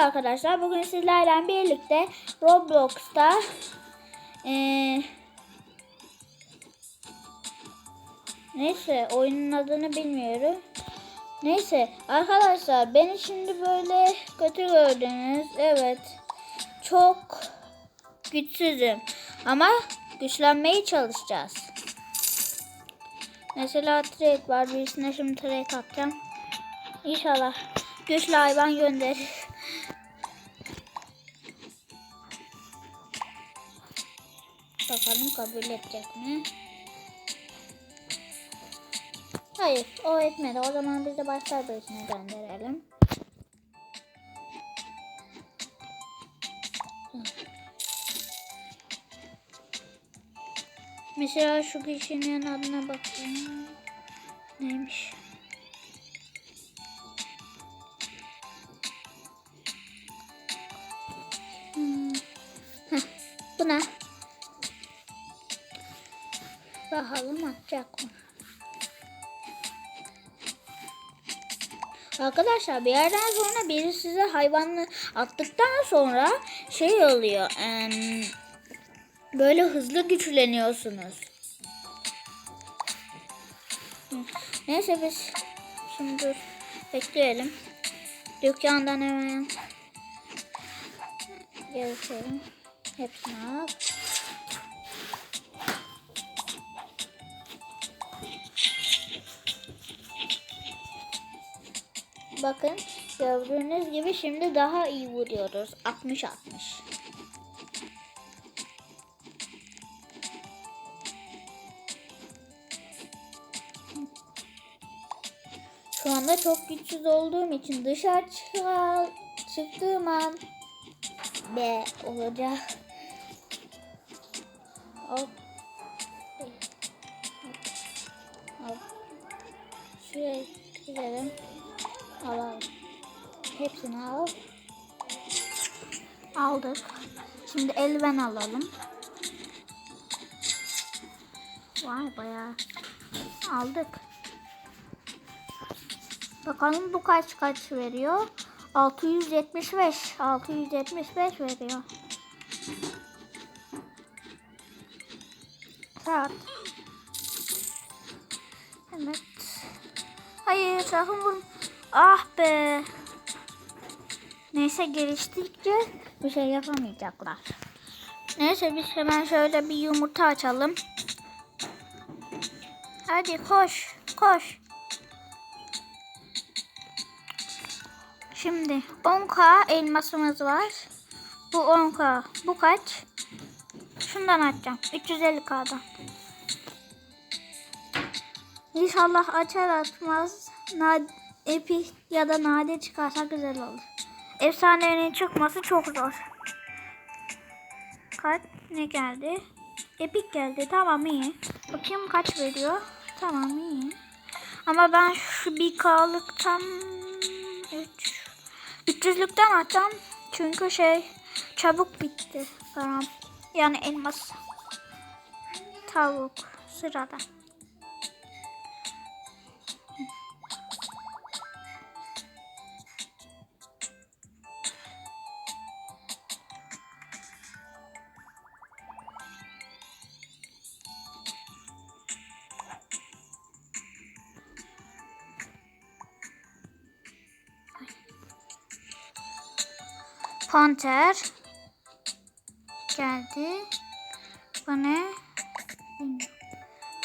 arkadaşlar. Bugün sizlerle birlikte Roblox'ta eee, neyse oyunun adını bilmiyorum. Neyse arkadaşlar beni şimdi böyle kötü gördünüz. Evet. Çok güçsüzüm. Ama güçlenmeye çalışacağız. Mesela trade var. Birisine şimdi trade atacağım. İnşallah güçlü hayvan gönderir. Bakalım kabul edecek mi? Hayır, o etmedi. O zaman biz de başka birisine gönderelim. Mesela şu kişinin adına bakayım. Neymiş? Hmm. Heh, bu ne? Bakalım atacak mı? Arkadaşlar bir yerden sonra biri size hayvanı attıktan sonra şey oluyor. böyle hızlı güçleniyorsunuz. Neyse biz şimdi bekleyelim. Dükkandan hemen Geçelim. Hepsini al. Bakın gördüğünüz gibi şimdi daha iyi vuruyoruz. 60 60. Şu anda çok güçsüz olduğum için dışarı çığa- çıktığım an B olacak. Hop. Hop. Şuraya gidelim. Alalım. Hepsini al. Aldık. Şimdi eldiven alalım. Vay bayağı. Aldık. Bakalım bu kaç kaç veriyor? 675. 675 veriyor. Saat. Evet. Hayır sakın vurma. Ah be. Neyse geliştikçe bir şey yapamayacaklar. Neyse biz hemen şöyle bir yumurta açalım. Hadi koş, koş. Şimdi 10k elmasımız var. Bu 10k. Bu kaç? Şundan açacağım. 350k'dan. İnşallah açar atmaz nad epi ya da nadir çıkarsa güzel olur. Efsanenin çıkması çok zor. Kaç ne geldi? Epik geldi. Tamam iyi. Bakayım kaç veriyor. Tamam iyi. Ama ben şu bir kalıktan 3 300'lükten atacağım. Çünkü şey çabuk bitti. Tamam. Yani elmas. Tavuk sırada. Panter geldi. Bu ne?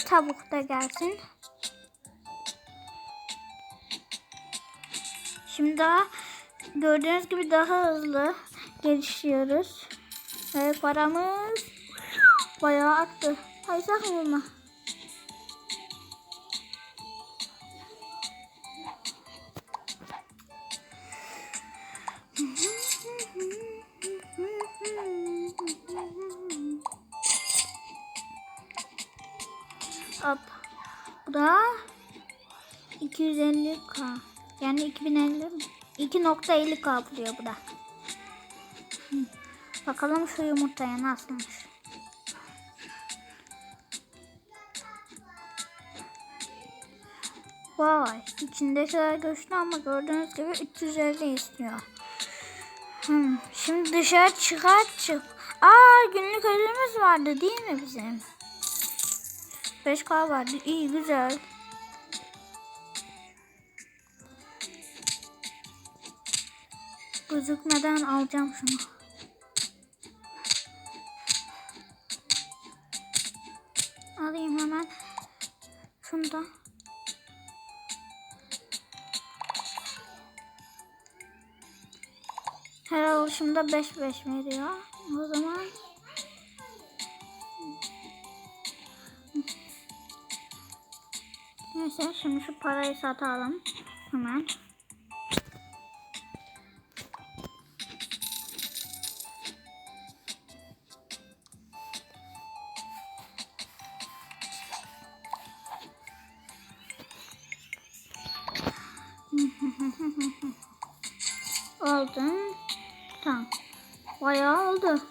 Tavuk da gelsin. Şimdi daha gördüğünüz gibi daha hızlı gelişiyoruz. Ve paramız bayağı arttı. Ay sakın Hop. Bu da 250k. Yani 2050 mi? 2.50k buluyor bu da. Hı. Bakalım şu yumurtaya nasılmış. Vay içindekiler güçlü ama gördüğünüz gibi 350 istiyor. Hmm, şimdi dışarı çıkar çık. Aa günlük ödülümüz vardı değil mi bizim? 5K vardı. İyi güzel. Gözükmeden alacağım şunu. Alayım hemen. Şunu da. Her alışımda 5-5 veriyor. O zaman Neyse şimdi şu parayı satalım. Hemen. Aldım. Tamam. Bayağı oldu.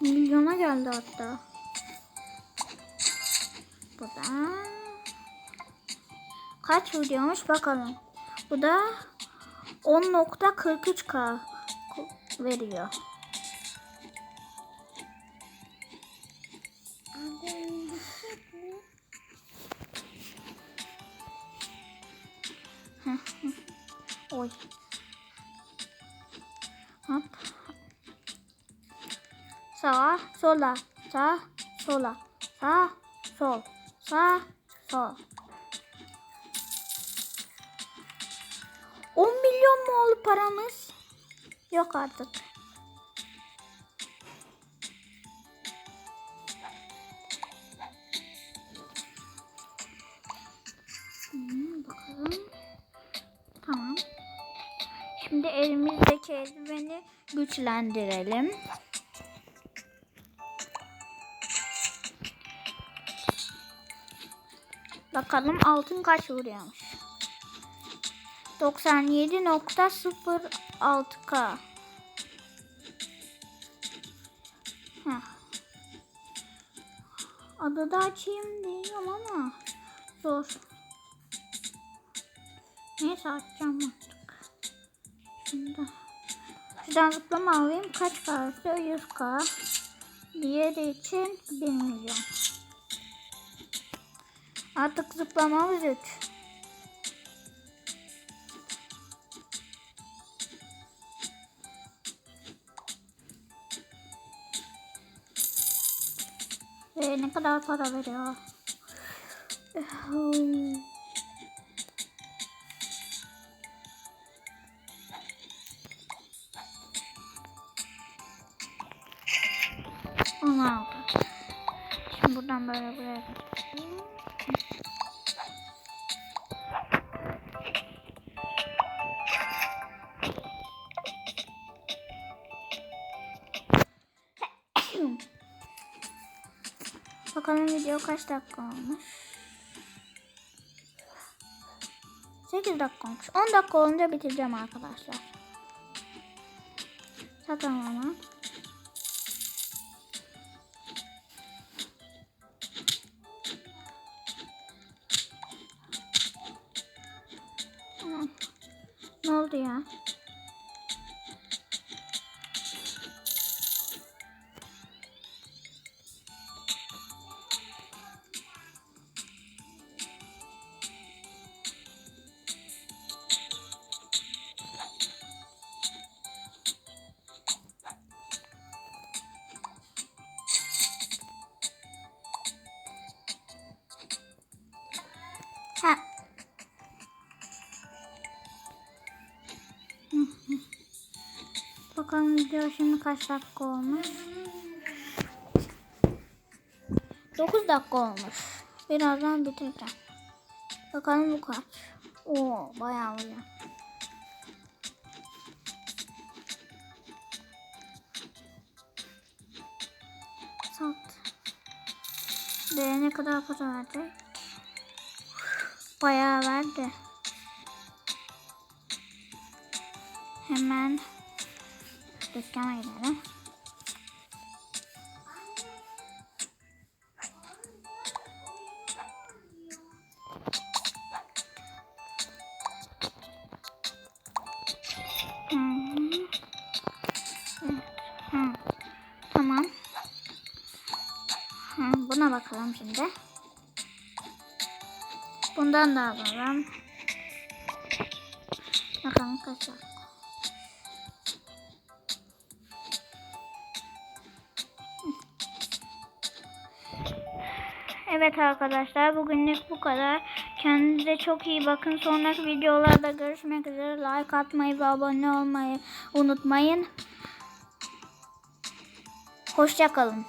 Milyona geldi hatta. Bu da kaç videomuş bakalım. Bu da 10.43k veriyor. Oy. Sağa, sola, sağ, sola, sağ, sol, sağ, sol. 10 milyon mu oldu paramız? Yok artık. Hmm. Tamam. Şimdi elimizdeki eldiveni güçlendirelim. Bakalım altın kaç vuruyormuş. 97.06k. Heh. Adada açayım diyorum ama zor. Neyse açacağım artık. Şimdi şuradan zıplama alayım. Kaç parası? 100k. Diğeri için 1 milyon. Artık zıplamamız 3. Ve ne kadar para veriyor? Onu aldı. Şimdi buradan böyle buraya geçeyim. Bakalım video kaç dakika olmuş. 8 dakika olmuş. 10 dakika olunca bitireceğim arkadaşlar. Satalım ama. Ne oldu ya? Bakalım video şimdi kaç dakika olmuş. 9 dakika olmuş. Birazdan bitireceğim. Bakalım bu kaç. Oo bayağı oluyor. Sat. Ve ne kadar para verdi? Bayağı verdi. Hemen şu dükkana gidelim. Hmm. Hmm. Hmm, buna bakalım şimdi. Bundan da alalım. Bakalım kaç yaptı. Evet arkadaşlar bugünlük bu kadar. Kendinize çok iyi bakın. Sonraki videolarda görüşmek üzere. Like atmayı ve abone olmayı unutmayın. Hoşçakalın.